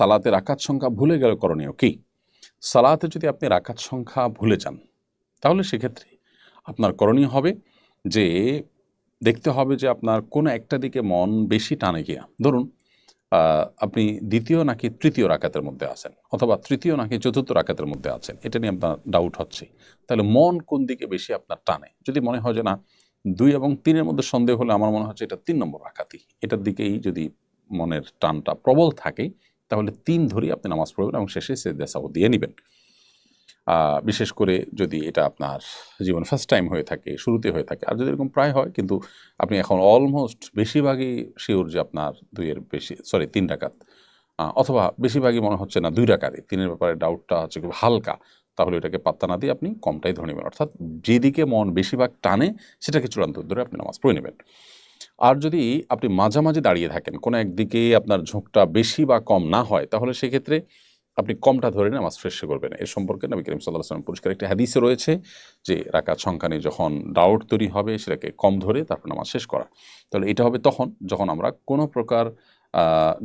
সালাতে রাকাত সংখ্যা ভুলে গেলে করণীয় কি? সালাতে যদি আপনি রাকাত সংখ্যা ভুলে যান, তাহলে সেক্ষেত্রে আপনার করণীয় হবে যে, দেখতে হবে যে আপনার কোনো একটা দিকে মন বেশি টানে গিয়া ধরুন আপনি দ্বিতীয় নাকি তৃতীয় রাকাতের মধ্যে আছেন অথবা তৃতীয় নাকি চতুর্থ রাকাতের মধ্যে আছেন, এটা নিয়ে আপনার ডাউট হচ্ছে। তাহলে মন কোন দিকে বেশি আপনার টানে? যদি মনে হয় যে না, দুই এবং তিনের মধ্যে সন্দেহ হলে আমার মনে হচ্ছে এটা তিন নম্বর রাকাতই। এটার দিকেই যদি মনের টানটা প্রবল থাকে তাহলে তিন ধরেই আপনি নামাজ পড়বেন এবং শেষে সেদাসাও দিয়ে নেবেন। বিশেষ করে যদি এটা আপনার জীবন ফার্স্ট টাইম হয়ে থাকে, শুরুতে হয়ে থাকে, আর যদি এরকম প্রায় হয়, কিন্তু আপনি এখন অলমোস্ট বেশিরভাগই শিওর যে আপনার দুইয়ের বেশি সরি তিন রাকাত। অথবা বেশিরভাগই মনে হচ্ছে না দুই রাকাতই তিনের ব্যাপারে ডাউটটা হচ্ছে খুব হালকা, তাহলে এটাকে পাত্তা না দিয়ে আপনি কমটাই ধরে নেবেন। অর্থাৎ যেদিকে মন বেশিরভাগ টানে, সেটাকে চূড়ান্ত ধরে আপনি নামাজ পড়ে নেবেন। আর যদি আপনি মাঝামাঝি দাঁড়িয়ে থাকেন, কোনো একদিকে আপনার ঝোঁকটা বেশি বা কম না হয়, তাহলে সেক্ষেত্রে আপনি কমটা ধরে নামাজ ফ্রেশ করবেন। এর সম্পর্কে নবী করিম সাল্লাহ সাল্লাম পরিষ্কার একটি হাদিসে রয়েছে যে, রাকাত সংখ্যা নিয়ে যখন ডাউট তৈরি হবে, সেটাকে কম ধরে তারপর নামাজ শেষ করা। তাহলে এটা হবে তখন যখন আমরা কোনো প্রকার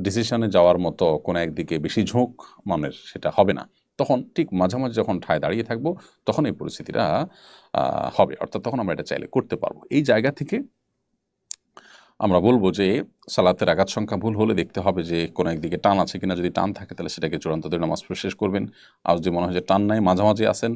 ডিসিশনে যাওয়ার মতো কোনো একদিকে বেশি ঝোঁক মনের সেটা হবে না। তখন ঠিক মাঝামাঝি যখন ঠায় দাঁড়িয়ে থাকব, তখন এই পরিস্থিতিটা হবে। অর্থাৎ তখন আমরা এটা চাইলে করতে পারব। এই জায়গা থেকে আমরা বলব যে সালাতের আঘাত সংখ্যা ভুল হলে দেখতে হবে যে কোনো একদিকে টান আছে কিনা যদি টান থাকে, তাহলে সেটাকে চূড়ান্ত ধরে নামাজ পড়ে শেষ করবেন। আর যদি মনে হয় যে টান নাই, মাঝামাঝি আসেন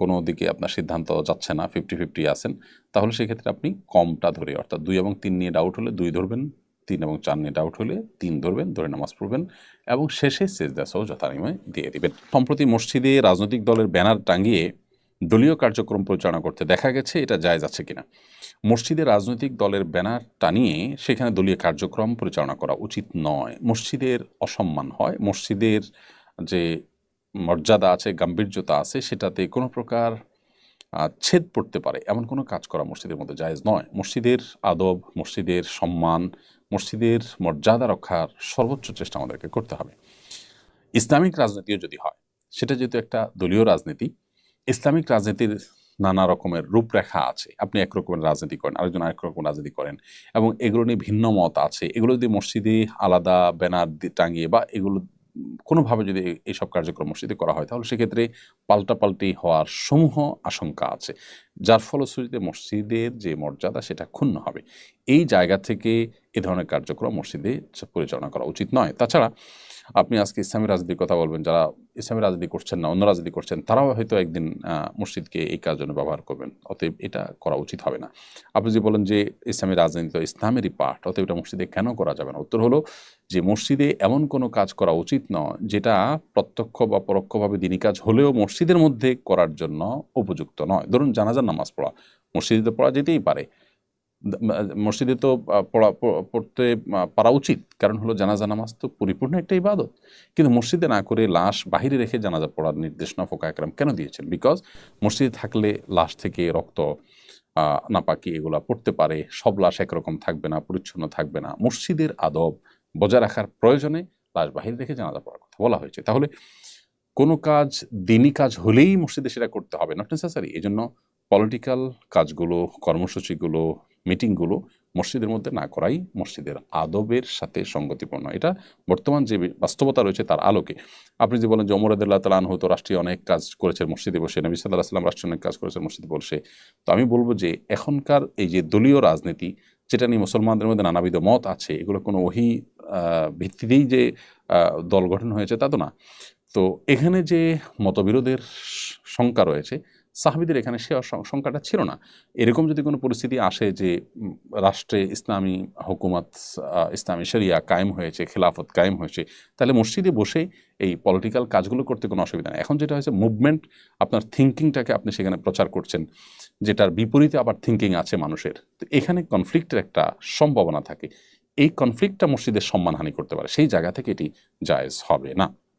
কোনো দিকে আপনার সিদ্ধান্ত যাচ্ছে না ফিফটি ফিফটি আসেন তাহলে সেক্ষেত্রে আপনি কমটা ধরে, অর্থাৎ দুই এবং তিন নিয়ে ডাউট হলে দুই ধরবেন, তিন এবং চার নিয়ে ডাউট হলে তিন ধরবেন, ধরে নামাজ পড়বেন এবং শেষে সেজদাসও যথানিময় দিয়ে দিবেন। সম্প্রতি মসজিদে রাজনৈতিক দলের ব্যানার টাঙিয়ে দলীয় কার্যক্রম পরিচালনা করতে দেখা গেছে, এটা জায়জ আছে কিনা। মসজিদে রাজনৈতিক দলের ব্যানার টানিয়ে সেখানে দলীয় কার্যক্রম পরিচালনা করা উচিত নয়। মসজিদের অসম্মান হয়। মসজিদের যে মর্যাদা আছে, গাম্ভীর্যতা আছে, সেটাতে কোনো প্রকার ছেদ পড়তে পারে। এমন কোনো কাজ করা মসজিদের মধ্যে জায়েজ নয়। মসজিদের আদব, মসজিদের সম্মান, মসজিদের মর্যাদা রক্ষার সর্বোচ্চ চেষ্টা আমাদেরকে করতে হবে। ইসলামিক রাজনীতিও যদি হয়, সেটা যেহেতু একটা দলীয় রাজনীতি ইসলামিক রাজনীতির নানা রকমের রূপরেখা আছে। আপনি একরকমের রাজনীতি করেন, আরেকজন আরেক রকম রাজনীতি করেন এবং এগুলো নিয়ে ভিন্ন মত আছে। এগুলো যদি মসজিদে আলাদা ব্যানার টাঙিয়ে বা এগুলো কোনোভাবে যদি এইসব কার্যক্রম মসজিদে করা হয়, তাহলে সেক্ষেত্রে পাল্টাপাল্টি হওয়ার সমূহ আশঙ্কা আছে। যার ফলশ্রুতিতে মসজিদের যে মর্যাদা, সেটা ক্ষুণ্ণ হবে। এই জায়গা থেকে এ ধরনের কার্যক্রম মসজিদে পরিচালনা করা উচিত নয়। তাছাড়া আপনি আজকে ইসলামী রাজনীতির কথা বলবেন, যারা ইসলামী রাজনীতি করছেন না, অন্য রাজনীতি করছেন, তারাও হয়তো একদিন মসজিদকে এই কাজের জন্য ব্যবহার করবেন। অতএব এটা করা উচিত হবে না। আপনি যদি বলেন যে ইসলামী রাজনীতি তো ইসলামেরই পাঠ, অতএব এটা মসজিদে কেন করা যাবে না? উত্তর হলো যে মসজিদে এমন কোনো কাজ করা উচিত নয়, যেটা প্রত্যক্ষ বা পরোক্ষভাবে দিনী কাজ হলেও মসজিদের মধ্যে করার জন্য উপযুক্ত নয়। ধরুন জানাজার নামাজ পড়া, মসজিদে তো পড়া যেতেই পারে। মসজিদে তো পড়া পড়তে পারা উচিত। কারণ হলো জানাজা নামাজ তো পরিপূর্ণ একটা ইবাদত। কিন্তু মসজিদে না করে লাশ বাহিরে রেখে জানাজা পড়ার নির্দেশনা ফোকা একরাম কেন দিয়েছেন? বিকজ মসজিদে থাকলে লাশ থেকে রক্ত নাপাকি এগুলা পড়তে পারে। সব লাশ একরকম থাকবে না, পরিচ্ছন্ন থাকবে না। মসজিদের আদব বজায় রাখার প্রয়োজনে লাশ বাহিরে রেখে জানাজা পড়ার কথা বলা হয়েছে। তাহলে কোনো কাজ দিনই কাজ হলেই মসজিদে সেটা করতে হবে নট নেসেসারি এই জন্য পলিটিক্যাল কাজগুলো, কর্মসূচিগুলো মিটিংগুলো মসজিদের মধ্যে না করাই মসজিদের আদবের সাথে সঙ্গতিপূর্ণ। এটা বর্তমান যে বাস্তবতা রয়েছে তার আলোকে। আপনি যে বলেন যে অমর আদুল্লাহ তালান হয়তো রাষ্ট্রীয় অনেক কাজ করেছেন মসজিদে বসে, নবী সাল্লাহ আসলাম রাষ্ট্রীয় অনেক কাজ করেছেন মসজিদে বসে। তো আমি বলব যে এখনকার এই যে দলীয় রাজনীতি, যেটা নিয়ে মুসলমানদের মধ্যে নানাবিধ মত আছে, এগুলো কোনো ওহি ভিত্তিতেই যে দল গঠন হয়েছে তা তো না। তো এখানে যে মতবিরোধের শঙ্কা রয়েছে, সাহাবিদের এখানে সে শঙ্কাটা ছিল না। এরকম যদি কোনো পরিস্থিতি আসে যে রাষ্ট্রে ইসলামী হুকুমত ইসলামী শরিয়া কায়েম হয়েছে, খেলাফত কায়েম হয়েছে, তাহলে মসজিদে বসে এই পলিটিক্যাল কাজগুলো করতে কোনো অসুবিধা নেই। এখন যেটা হয়েছে মুভমেন্ট আপনার থিঙ্কিংটাকে আপনি সেখানে প্রচার করছেন, যেটার বিপরীতে আবার থিঙ্কিং আছে মানুষের। তো এখানে কনফ্লিক্টের একটা সম্ভাবনা থাকে। এই কনফ্লিক্টটা মসজিদের সম্মানহানি করতে পারে। সেই জায়গা থেকে এটি জায়েজ হবে না।